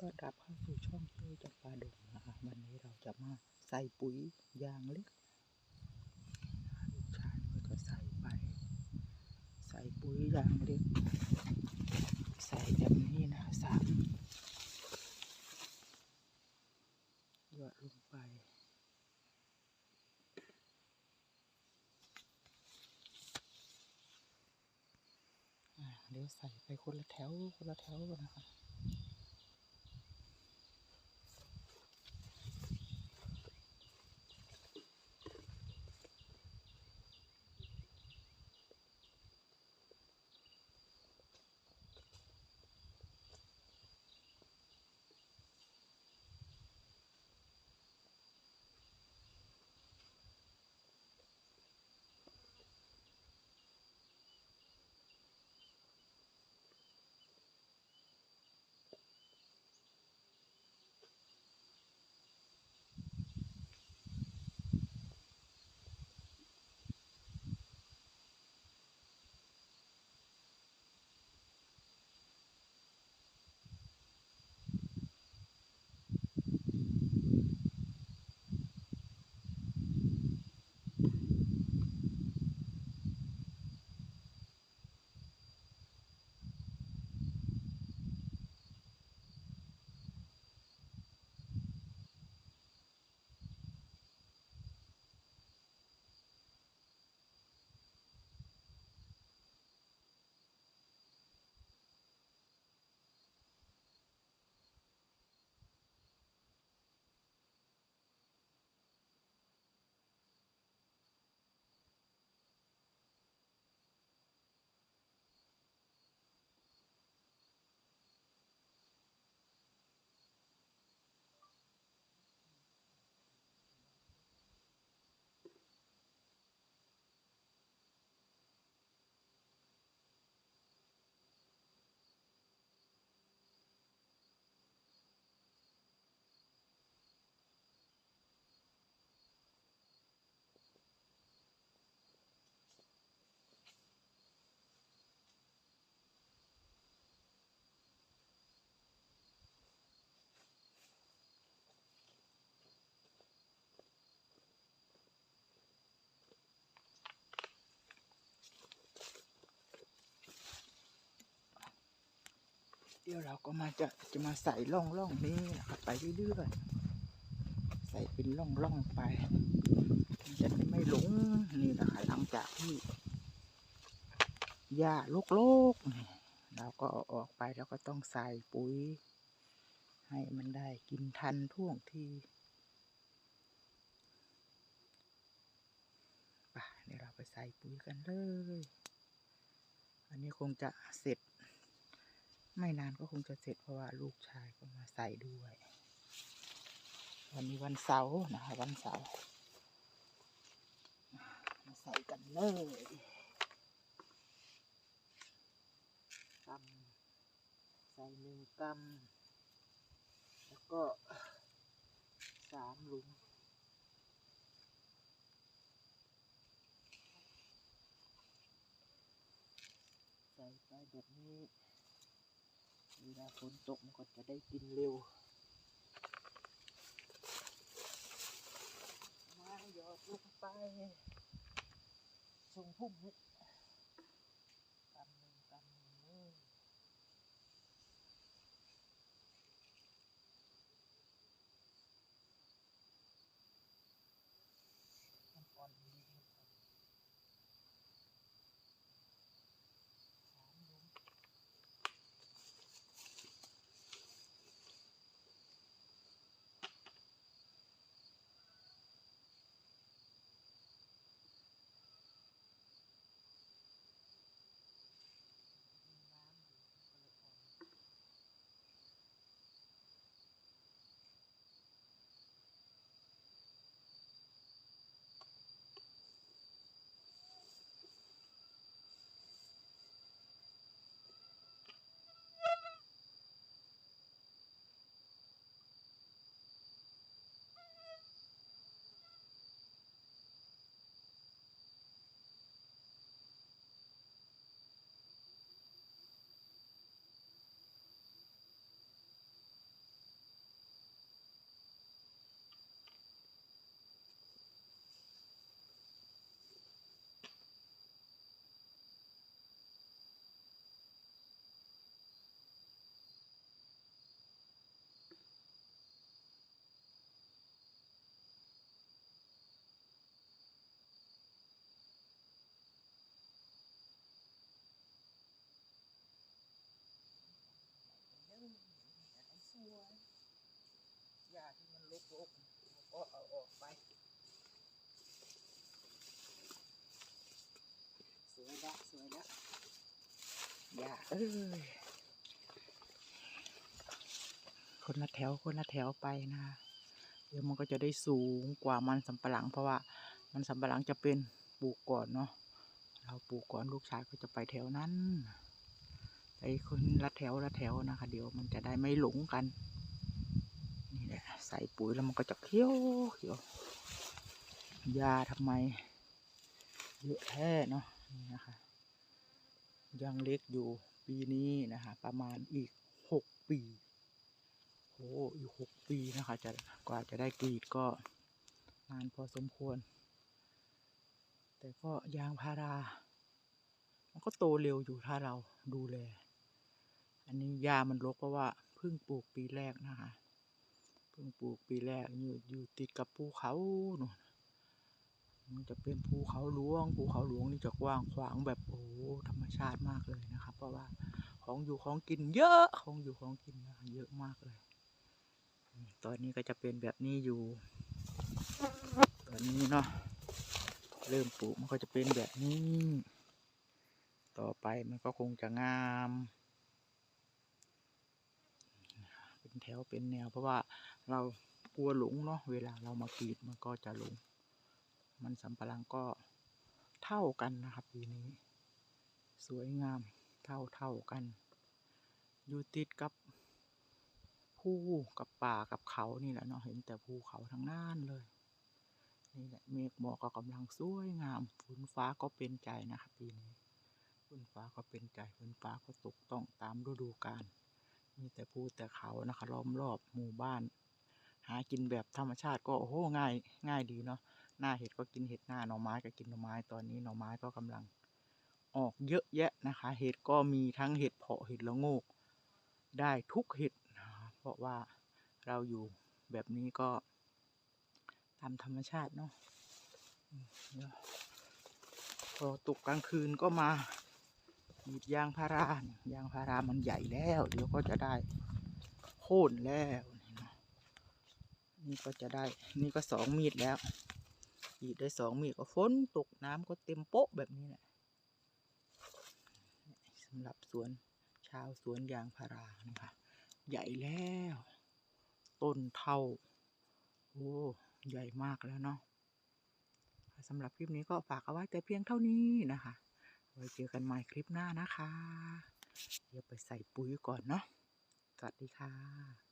ต้อนรับเข้าสู่ช่องเที่ยวจับปลาดงนะคะวันนี้เราจะมาใส่ปุ๋ยยางเล็กลูกชายก็ใส่ไป ใส่ปุ๋ยยางเล็ก ใส่แบบนี้นะสามหยดลงไปเดี๋ยวใส่ไปคนละแถวคนละแถวนนะคะ เดี๋ยวเราก็มาจะจะมาใส่ร่องร่องนี้นะครับไปเรื่อยๆใส่เป็นร่องร่องไปจะได้ไม่หลงนี่นะคะหลังจากที่หญ้าโลกๆนี่เราก็อออกไปแล้วก็ต้องใส่ปุ๋ย ให้มันได้กินทันท่วงทีไปเดี๋ยวเราไปใส่ปุ๋ยกันเลย อันนี้คงจะเสร็จ ไม่นานก็คงจะเสร็จเพราะว่าลูกชายก็มาใส่ด้วย วันนี้วันเสาร์นะคะวันเสาร์มาใส่กันเลยกำใส่หนึ่งกำแล้วก็สามหลุมใส่ไปแบบนี้ เวลาฝนตกมันก็จะได้กินเร็วมาหยอดลงไปส่งพุ่มนี้กำหนึ่งกำหนึ่งเลยมันอ่อนดีมันอ่อนสามหลุม หญ้าที่มันรกๆก็เอาออกไป สวยละสวยละหญ้า เอ้ยคนละแถวคนละแถวไปนะเดี๋ยวมันก็จะได้สูงกว่ามันสำปะหลัง เพราะว่ามันสำปะหลังจะเป็นปลูกก่อนเนาะเราปลูกก่อนลูกชายก็จะไปแถวนั้นไปคนละแถวละแถวนะคะ เดี๋ยวมันจะได้ไม่หลงกันนี่แหละใส่ปุ๋ยแล้วมันก็จะเขียวเขียวยาทำไมเยอะแท้เนาะนี่นะคะยังเล็กอยู่ ปีนี้นะคะประมาณอีกหกปีโอ้อีกหกปีนะคะจะกว่าจะได้กรีดก็นานพอสมควร แต่ก็ยางพารา มันก็โตเร็วอยู่ถ้าเราดูแล อันนี้ยามันรกเพราะว่าเพิ่งปลูกปีแรกนะคะเพิ่งปลูกปีแรกอยู่อยู่ติดกับภูเขาหนูนมันจะเป็นภูเขาหลวงภูเขาหลวงนี่จะกว้างขวางแบบโอ้ ธรรมชาติมากเลยนะครับ เพราะว่าของอยู่ของกินเยอะของอยู่ของกินเยอะมากเลย ตอนนี้ก็จะเป็นแบบนี้อยู่ ตอนนี้เนาะเริ่มปลูกมันก็จะเป็นแบบนี้ ต่อไปมันก็คงจะงาม เป็นแถวเป็นแนวเพราะว่าเรากลัวหลงเนาะเวลาเรามากรีดมันก็จะหลง มันสำปะหลังก็เท่ากันนะครับปีนี้ สวยงามเท่าเท่ากัน อยู่ติดกับภูกับป่ากับเขานี่แหละเนาะเห็นแต่ภูเขาทั้งนั้นเลย นี่แหละเมฆหมอกก็กำลังสวยงามฝนฟ้าก็เป็นใจนะครับปีนี้ฝนฟ้าก็เป็นใจฝนฟ้าก็ตกต้องตามฤดูกาลมีแต่ภูแต่เขานะคะล้อมรอบหมู่บ้าน หากินแบบธรรมชาติก็โอ้โหง่าย ง่ายดีเนาะหน้าเห็ดก็กินเห็ดหน้าหน่อไม้ก็กินหน่อไม้ตอนนี้หน่อไม้ก็กำลัง ออกเยอะแยะนะคะ เห็ดก็มีทั้งเห็ดเพาะเห็ดละโงก ได้ทุกเห็ดนะเพราะว่าเราอยู่แบบนี้ก็ตามธรรมชาติเนาะพอตกกลางคืนก็มากรีดยางพารายางพารามันใหญ่แล้ว เดี๋ยวก็จะได้โค่นแล้วนี่ก็จะได้ นี่ก็สองมีดแล้วกรีดได้สองมีดก็ฝนตกน้ำก็เต็มโป๊ะแบบนี้แหละ สำหรับสวนชาวสวนยางพารานะคะ ใหญ่แล้ว ต้นเท่า โอ้ ใหญ่มากแล้วเนาะสำหรับคลิปนี้ก็ฝากเอาไว้แต่เพียงเท่านี้นะคะ ไว้เจอกันใหม่คลิปหน้านะคะ เดี๋ยวไปใส่ปุ๋ยก่อนเนาะ สวัสดีค่ะ